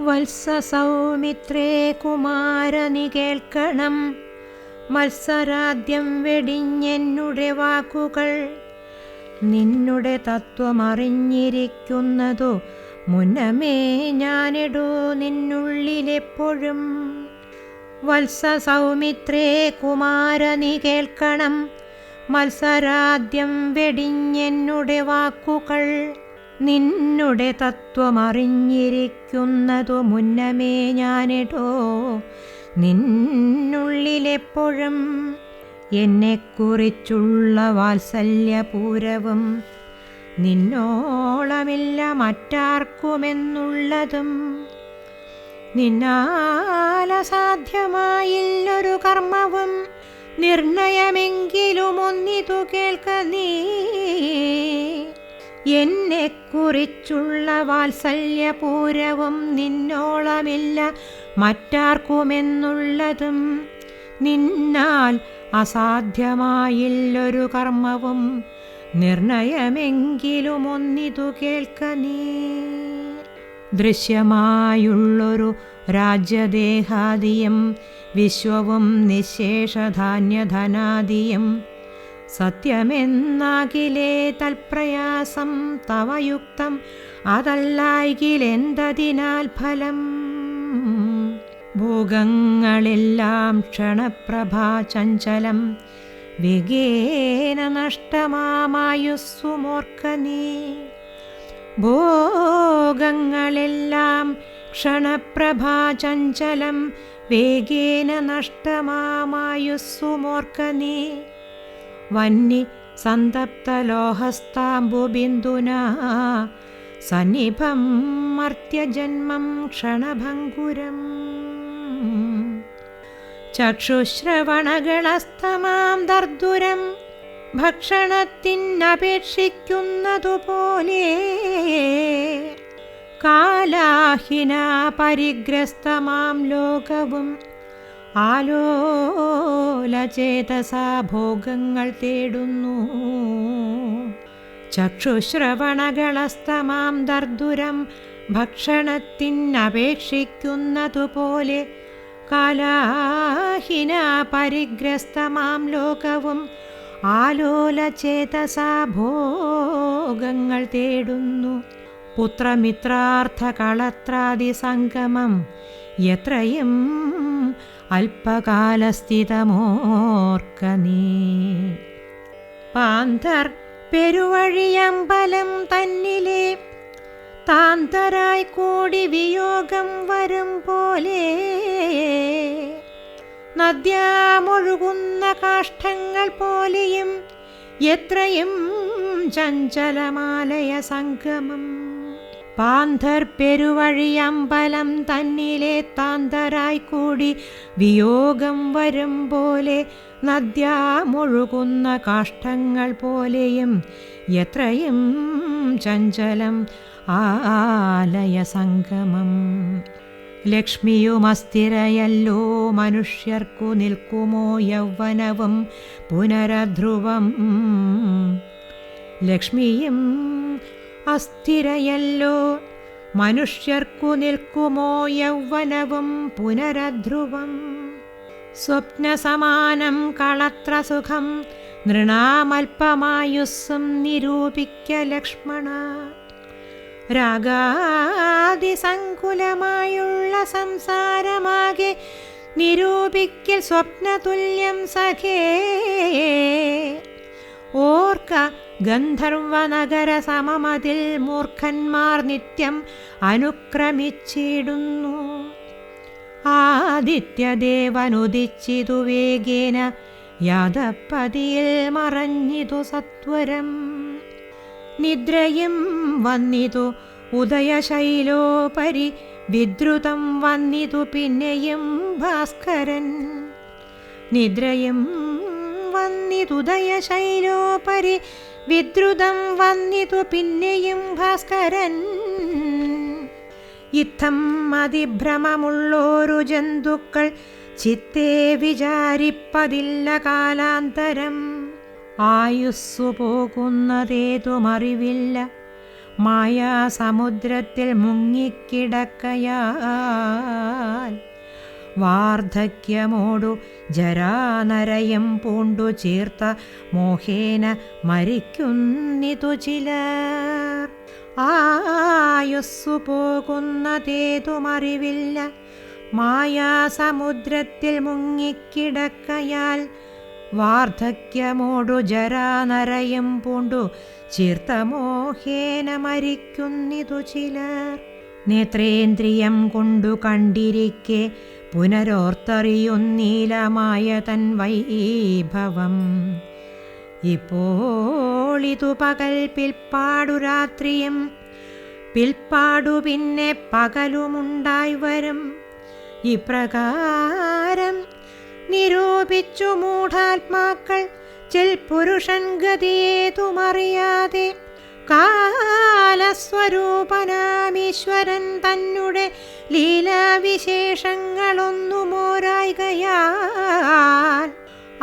വത്സസൗമിത്രേ കുമാരനി കേൾക്കണം. മത്സരാദ്യം വെടിഞ്ഞെന്നുടെ വാക്കുകൾ നിന്നുടെ തത്വമറിഞ്ഞിരിക്കുന്നതോ മുന്നമേ ഞാനിടൂ നിന്നുള്ളിലെപ്പോഴും. വത്സസൗമിത്രേ കുമാരനി കേൾക്കണം. മത്സരാദ്യം വെടിഞ്ഞെന്നുടെ വാക്കുകൾ നിന്നുടെ തത്വമറിഞ്ഞിരിക്കുന്നതു മുന്നമേ ഞാനിടോ. നിന്നുള്ളിലെപ്പോഴും എന്നെക്കുറിച്ചുള്ള വാത്സല്യപൂരവും നിന്നോളമില്ല മറ്റാർക്കുമെന്നുള്ളതും നിന്നാലസാധ്യമായില്ലൊരു കർമ്മവും നിർണയമെങ്കിലും ഒന്നിതു കേൾക്ക നീ. എന്നെക്കുറിച്ചുള്ള വാത്സല്യപൂരവും നിന്നോളമില്ല. മറ്റാർക്കുമെന്നുള്ളതും നിന്നാൽ അസാധ്യമായില്ലൊരു കർമ്മവും നിർണയമെങ്കിലും ഒന്നിതു കേൾക്ക നീ ദൃശ്യമായുള്ളൊരു രാജ്യദേഹാദിയും വിശ്വവും നിശേഷധാന്യധനാദിയും സത്യമെന്നാകിലേ തൽപ്രയാസം തവയുക്തം അതല്ലായികിലെന്തതിനാൽ ഫലം? ഭൂഗങ്ങളെല്ലാം ക്ഷണപ്രഭാ ചഞ്ചലം വിഗേന നഷ്ടമാമായുസ്സുമോർക്ക നീ? ഭോഗങ്ങളെല്ലാം ക്ഷണപ്രഭാ ചഞ്ചലം വേഗേന നഷ്ടമാമായുസ്സുമോർക്ക നീ? വന്നി സന്തപ്തലോഹസ്താംബുബിന്ദുനാ. സന്നിഭം മർത്യജന്മം ക്ഷണഭങ്കുരം. ചക്ഷുശ്രവണഗണസ്തമാം ദർദുരം ഭക്ഷണത്തിനപേക്ഷിക്കുന്നതുപോലെ. കാലാഹിന പരിഗ്രസ്തമാം ലോകവും ആലോലചേതസാ ഭോഗങ്ങൾ തേടുന്നു. ചക്ഷുശ്രവണകളസ്തമാം ദർദുരം ഭക്ഷണത്തിനപേക്ഷിക്കുന്നതുപോലെ കാലാഹിന പരിഗ്രസ്തമാം ലോകവും ആലോലചേതസാ ഭോഗങ്ങൾ തേടുന്നു. പുത്രമിത്രാർത്ഥ കളത്രാദി സംഗമം എത്രയും അല്പകാലസ്ഥിതമോർക്ക നീ. പാന്തർ പെരുവഴിയമ്പലം തന്നിലെ താന്തരായി കൂടി വിയോഗം വരും പോലെ. നദ്യാമൊഴുകുന്ന കാഷ്ടങ്ങൾ പോലെയും എത്രയും ചഞ്ചലമാലയ സംഗമം പാന്തർ പെരുവഴിയമ്പലം തന്നിലെ താന്തരായി കൂടി വിയോഗം വരും പോലെ നദ്യാമൊഴുകുന്ന കാഷ്ടങ്ങൾ പോലെയും എത്രയും ചഞ്ചലം ആലയ സംഗമം. ലക്ഷ്മിയും അസ്ഥിരയല്ലോ മനുഷ്യർക്കു നിൽക്കുമോ യൗവനവും പുനരധ്രുവം. ലക്ഷ്മിയും അസ്ഥിരയല്ലോ. മനുഷ്യർക്കു നിൽക്കുമോ യൗവനവും പുനരധ്രുവം? സ്വപ്നസമാനം കളത്ര സുഖം നൃണാമൽപമായുസ്സും നിരൂപിക്ക ലക്ഷ്മണ. രാഗാതിസങ്കുലമായുള്ള സംസാരമാകെ നിരൂപിക്കൽ സ്വപ്നതുല്യം സഖേ. ഓർക്ക ഗന്ധർവനഗര സമമതിൽ മൂർഖന്മാർ നിത്യം അനുക്രമിച്ചിടുന്നു. ആദിത്യദേവനുദിച്ചിതു വേഗേന യാദപ്പതിയിൽ മറഞ്ഞിതു സത്വരം. നിദ്രയും വന്നിതു ഉദയശൈലോപരി വിദ്രുതം വന്നിതു പിന്നെയും ഭാസ്കരൻ. നിദ്രയും വന്നിതുദയശൈലോപരി വിദ്രുതം വന്നിതു പിന്നെയും ഭാസ്കരൻ. ഇത്തം അതിഭ്രമമുള്ളോരു ജന്തുക്കൾ ചിത്തേ വിചാരിപ്പതില്ല കാലാന്തരം. ആയുസ്സു പോകുന്നതേതുമറിവില്ല മായാസമുദ്രത്തിൽ മുങ്ങിക്കിടക്കയാൽ വാർദ്ധക്യമോടു ജരാനരയം പൂണ്ടു ചേർത്ത മോഹേന മരിക്കുന്നിതു ചിലർ. ആയുസ്സു പോകുന്നതേതുമറിവില്ല മായാസമുദ്രത്തിൽ മുങ്ങിക്കിടക്കയാൽ വാർദ്ധക്യമോടു ജരാനരയും പൂണ്ടു ചീർത്ത മോഹേന മരിക്കുന്നിതു ചിലർ. നേത്രേന്ദ്രിയം കൊണ്ടു കണ്ടിരിക്കെ പുനരോർത്തറിയുന്നീലമായ തൻ വൈഭവം. ഇപ്പോളിതു പകൽ പിൽപ്പാടു രാത്രിയും പിൽപ്പാടു പിന്നെ പകലുമുണ്ടായി വരും. ഇപ്രകാരം നിരൂപിച്ചു മൂഢാത്മാക്കൾ ചിൽ പുരുഷൻ ഗതിയേതുമറിയാതെ കാലസ്വരൂപനാമീശ്വരൻ തന്നെ ലീലാവിശേഷങ്ങളൊന്നുമോരായികയാൽ.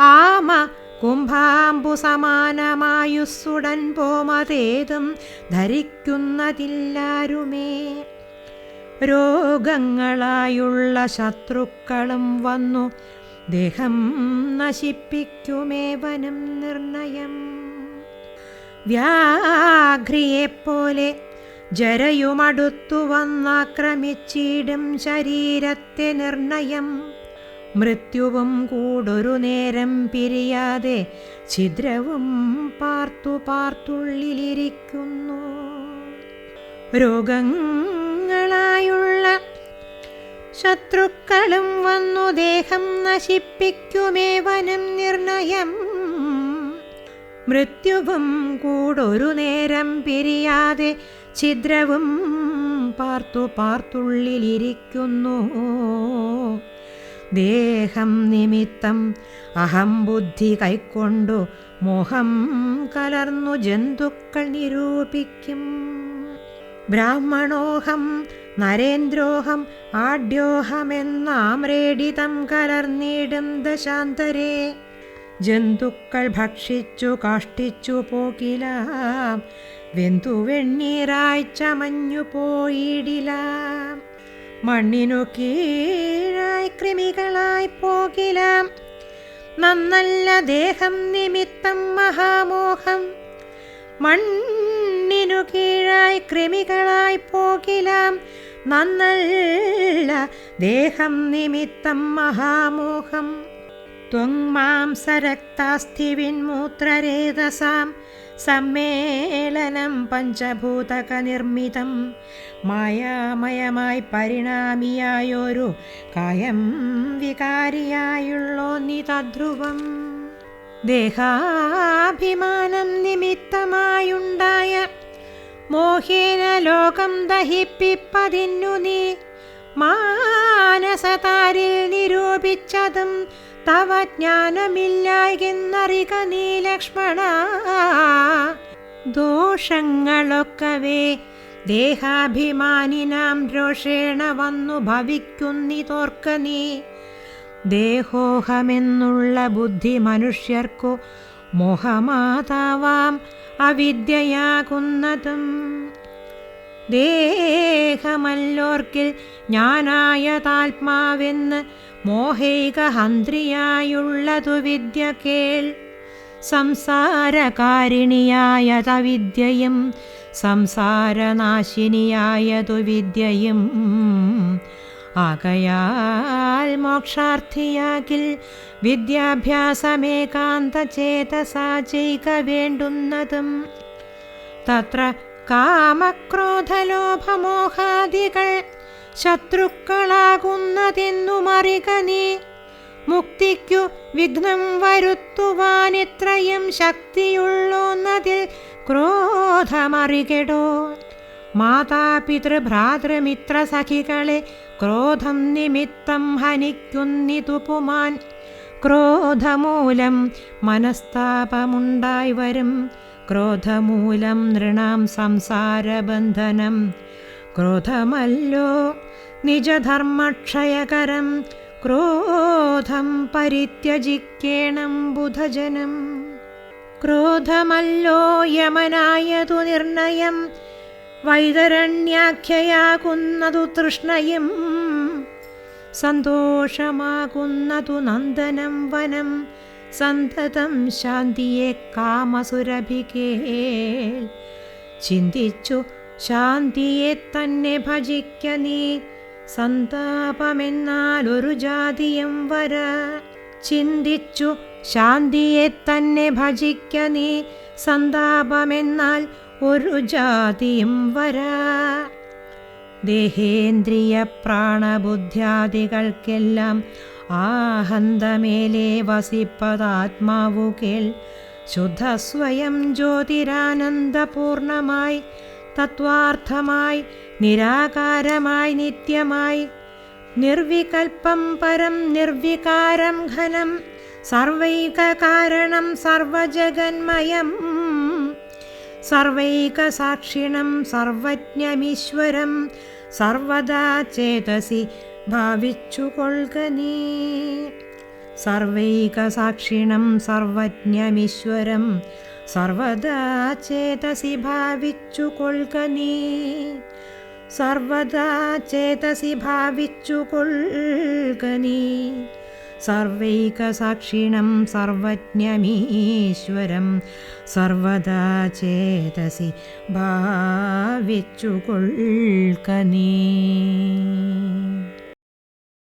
ആമ കുംഭാംബു സമാനമായുസ്സുടൻ പോമതേതും ധരിക്കുന്നതില്ലാരുമേ. രോഗങ്ങളായുള്ള ശത്രുക്കളും വന്നു. ദേഹം നശിപ്പിക്കുമേവനും നിർണയം. വ്യാഘ്രിയെപ്പോലെ ജരയുമടുത്തു വന്നാക്രമിച്ചിടും ശരീരത്തെ നിർണയം. മൃത്യുവും കൂടൊരു നേരം പിരിയാതെ ഛിദ്രവും പാർത്തു പാർത്തുള്ളിലിരിക്കുന്നു. രോഗങ്ങളായുള്ള ശത്രുക്കളും വന്നു ദേഹം നശിപ്പിക്കുമേവനും നിർണയം. മൃത്യുവും കൂടൊരു നേരം പിരിയാതെ ഛിദ്രവും പാർത്തു പാർത്തുള്ളിലിരിക്കുന്നു. ദേഹം നിമിത്തം അഹം ബുദ്ധി കൈക്കൊണ്ടു മോഹം കലർന്നു ജന്തുക്കൾ നിരൂപിക്കും. ബ്രാഹ്മണോഹം നരേന്ദ്രോഹം ആഢ്യോഹമെന്നാമ്രേഡിതം കലർന്നിടും ദശാന്തരേ. ജന്തുക്കൾ ഭക്ഷിച്ചു കാഷ്ടിച്ചു പോകിലാം. വെന്തു വെണ്ണീറായി ചമഞ്ഞു പോയിടിലാം. മണ്ണിനു കീഴായി കൃമികളായി പോകിലാം. നന്നല്ല ദേഹം നിമിത്തം മഹാമോഹം. മണ്ണിനു കീഴായി കൃമികളായി പോകിലാം. നന്നല്ല ദേഹം നിമിത്തം മഹാമോഹം. ത്വങ്മാംസരക്താസ്ഥിവിന്മൂത്രരേതസാം സമ്മേളനം പഞ്ചഭൂതക നിർമ്മിതം മായാമയമായി പരിണാമിയായൊരു കായം വികാരിയായുള്ളോ നിതധ്രുവം ദേഹാഭിമാനം നിമിത്തമായുണ്ടായ മോഹേന ലോകം ദഹിപ്പിപ്പതിന്നു നീ മാനസതാരിൽ നിരൂപിച്ചതും തവ ജ്ഞാനമില്ലായെന്നറിക നീ ലക്ഷ്മണ. ദോഷങ്ങളൊക്കവേ ദേഹാഭിമാനിനാം രോഷേണ വന്നു ഭവിക്കുന്നിതോർക്ക നീ. ദേഹോഹമെന്നുള്ള ബുദ്ധി മനുഷ്യർക്കു മോഹമാതാവാം അവിദ്യയാകുന്നതും. ദേഹമല്ലോർക്കിൽ ഞാനായതാത്മാവെന്ന് മോഹൈകഹന്ത്രിയായുള്ളതു വിദ്യ കേൾ സംസാരകാരിണിയായതവിദ്യയും സംസാരനാശിനിയായതു വിദ്യയും ആകയാൽ മോക്ഷാർത്ഥിയാകിൽ വിദ്യാഭ്യാസമേകാന്ത ചേതസാ ചെയ്ക വേണ്ടുന്നതും തത്ര കാമക്രോധലോഭമോഹാദികൾ ശത്രുക്കളാകുന്നതെന്നുമറിക നീ. മുക്തിക്കു വിഘ്നം വരുത്തുവാനിത്രയും ക്രോധമറികടോ ക്രോധമറികെടോ. മാതാപിതൃഭ്രാതൃമിത്ര സഖികളെ ക്രോധം നിമിത്തം ഹനിക്കുന്നിതു പുമാൻ ക്രോധമൂലം മനസ്താപമുണ്ടായി വരും. ക്രോധമൂലം നൃണാം സംസാരബന്ധനം. ക്രോധമല്ലോ നിജധർമ്മക്ഷയകരം ക്രോധം പരിത്യജിക്കേണം ബുധജനം. ക്രോധമല്ലോ യമനായതു നിർണയം വൈതരണ്യാഖ്യയാകുന്നതു തൃഷ്ണയും സന്തോഷമാകുന്നതു നന്ദനം വനം സന്തതം ശാന്തിയെ കാമസുരഭികേൽ. ചിന്തിച്ചു ശാന്തിയെ തന്നെ ഭജിക്ക നീ. സന്താപമെന്നാൽ ഒരു ജാതിയും വര. ചിന്തിച്ചു ശാന്തിയെ തന്നെ ഭജിക്ക നീ. സന്താപമെന്നാൽ ഒരു ജാതിയും വര. ദേഹേന്ദ്രിയ പ്രാണബുദ്ധ്യാദികൾക്കെല്ലാം ആഹന്തമേലെ വസിപ്പതാത്മാവു കേൾ. ജ്യോതിരാനന്ദപൂർണമായി തത്വാർത്ഥമായി നിരാകാരമായി നിത്യമായി. നിർവികൽപ്പം പരം നിർവികാരം ഘനം സർവൈകകാരണം സർവജഗന്മയം. സർവൈകസാക്ഷിണം സർവജ്ഞമീശ്വരം സർവദാ ചേതസി ഭാവിച്ചുകൊള്ളുക നീ. സർവൈകസാക്ഷിണം സർവജ്ഞമീശ്വരം सर्वदा चेतसि भाविच्चुकुल्कनी सर्वदा चेतसि भाविच्चुकुल्कनी सर्वैकसाक्षिणं सर्वज्ञमीश्वरं सर्वदा चेतसि भाविच्चुकुल्कनी